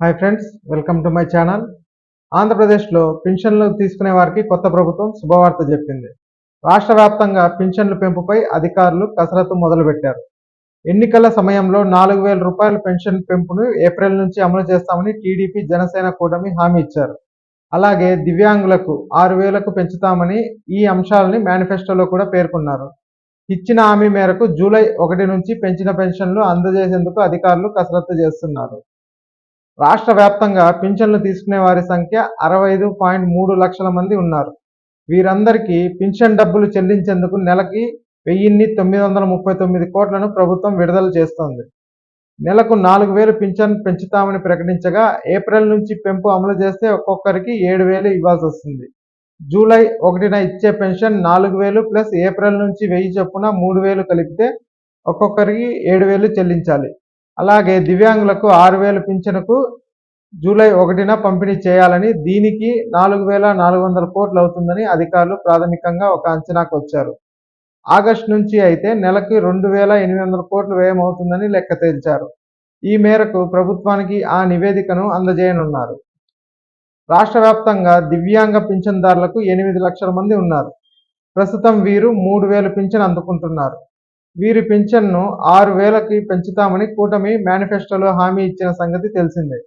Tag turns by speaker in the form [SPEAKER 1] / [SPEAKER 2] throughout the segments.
[SPEAKER 1] Hi friends welcome to my channel ఆంధ్రప్రదేశ్లో పింఛన్లు తీసుకునే వారికి కొత్త ప్రభుత్వం శుభవార్త చెప్పింది. రాష్ట్ర వ్యాప్తంగా పింఛన్ల పెంపుపై అధికారులు కసరత్తు మొదలుపెట్టారు. ఎన్నికల సమయంలో నాలుగు వేల రూపాయల పెన్షన్ పెంపును ఏప్రిల్ నుంచి అమలు చేస్తామని టీడీపీ జనసేన కూటమి హామీ ఇచ్చారు. అలాగే దివ్యాంగులకు ఆరు వేలకు పెంచుతామని ఈ అంశాలని మేనిఫెస్టోలో కూడా పేర్కొన్నారు. ఇచ్చిన హామీ మేరకు జూలై ఒకటి నుంచి పెంచిన పెన్షన్లు అందజేసేందుకు అధికారులు కసరత్తు చేస్తున్నారు. రాష్ట్ర వ్యాప్తంగా పింఛన్లు తీసుకునే వారి సంఖ్య అరవై ఐదు పాయింట్ మూడు లక్షల మంది ఉన్నారు. వీరందరికీ పింఛన్ డబ్బులు చెల్లించేందుకు నెలకి వెయ్యిన్ని తొమ్మిది వందల ముప్పై తొమ్మిది కోట్లను ప్రభుత్వం విడుదల చేస్తోంది. నెలకు నాలుగు వేలు పింఛన్ పెంచుతామని ప్రకటించగా ఏప్రిల్ నుంచి పెంపు అమలు చేస్తే ఒక్కొక్కరికి ఏడు వేలు ఇవ్వాల్సి వస్తుంది. జూలై ఒకటిన ఇచ్చే పెన్షన్ నాలుగు వేలు ప్లస్ ఏప్రిల్ నుంచి వెయ్యి చొప్పున మూడు వేలు కలిపితే ఒక్కొక్కరికి ఏడు వేలు చెల్లించాలి. అలాగే దివ్యాంగులకు ఆరు వేల పింఛనుకు జూలై ఒకటిన పంపిణీ చేయాలని దీనికి నాలుగు వేల నాలుగు వందల కోట్లు అవుతుందని అధికారులు ప్రాథమికంగా ఒక అంచనాకు వచ్చారు. ఆగస్టు నుంచి అయితే నెలకి రెండు వేల ఎనిమిది వందల కోట్లు వ్యయం అవుతుందని లెక్క తేల్చారు. ఈ మేరకు ప్రభుత్వానికి ఆ నివేదికను అందజేయనున్నారు. రాష్ట్ర వ్యాప్తంగా దివ్యాంగ పింఛన్దారులకు ఎనిమిది లక్షల మంది ఉన్నారు. ప్రస్తుతం వీరు మూడు వేల పింఛన్ అందుకుంటున్నారు. వీరి పింఛన్ను ఆరు వేలకి పెంచుతామని కూటమి మేనిఫెస్టోలో హామీ ఇచ్చిన సంగతి తెలిసిందే.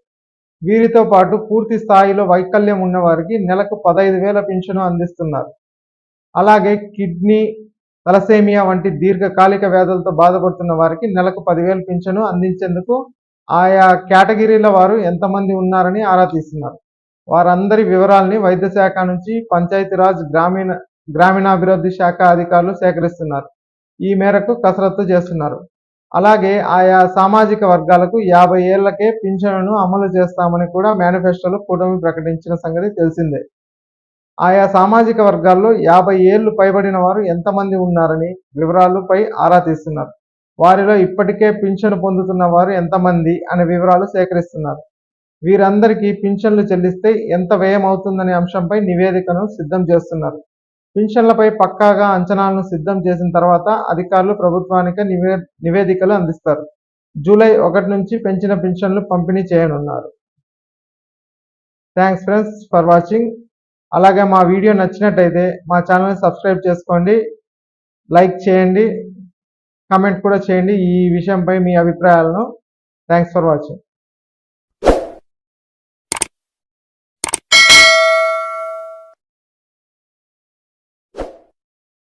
[SPEAKER 1] వీరితో పాటు పూర్తి స్థాయిలో వైకల్యం ఉన్నవారికి నెలకు పదహైదు వేల పింఛను అందిస్తున్నారు. అలాగే కిడ్నీ తలసేమియా వంటి దీర్ఘకాలిక వ్యాధులతో బాధపడుతున్న వారికి నెలకు పదివేల పింఛను అందించేందుకు ఆయా కేటగిరీల వారు ఎంతమంది ఉన్నారని ఆరా తీస్తున్నారు. వారందరి వివరాల్ని వైద్య శాఖ నుంచి పంచాయతీరాజ్ గ్రామీణ గ్రామీణాభివృద్ధి శాఖ అధికారులు సేకరిస్తున్నారు. ఈ మేరకు కసరత్తు చేస్తున్నారు. అలాగే ఆయా సామాజిక వర్గాలకు యాభై ఏళ్ళకే పింఛన్లను అమలు చేస్తామని కూడా మేనిఫెస్టోలో కూటమి ప్రకటించిన సంగతి తెలిసిందే. ఆయా సామాజిక వర్గాల్లో యాభై ఏళ్ళు పైబడిన వారు ఎంతమంది ఉన్నారని వివరాలపై ఆరా తీస్తున్నారు. వారిలో ఇప్పటికే పింఛను పొందుతున్న వారు ఎంతమంది అనే వివరాలు సేకరిస్తున్నారు. వీరందరికీ పింఛన్లు చెల్లిస్తే ఎంత వ్యయం అవుతుందనే అంశంపై నివేదికను సిద్ధం చేస్తున్నారు. పింఛన్లపై పక్కాగా అంచనాలను సిద్ధం చేసిన తర్వాత అధికారులు ప్రభుత్వానికి నివే నివేదికలు అందిస్తారు. జూలై ఒకటి నుంచి పెంచిన పింఛన్లు పంపిణీ చేయనున్నారు. Thanks friends for watching. అలాగే మా వీడియో నచ్చినట్టయితే మా ఛానల్ని సబ్స్క్రైబ్ చేసుకోండి. లైక్ చేయండి. కామెంట్ కూడా చేయండి ఈ విషయంపై మీ అభిప్రాయాలను. Thanks for watching.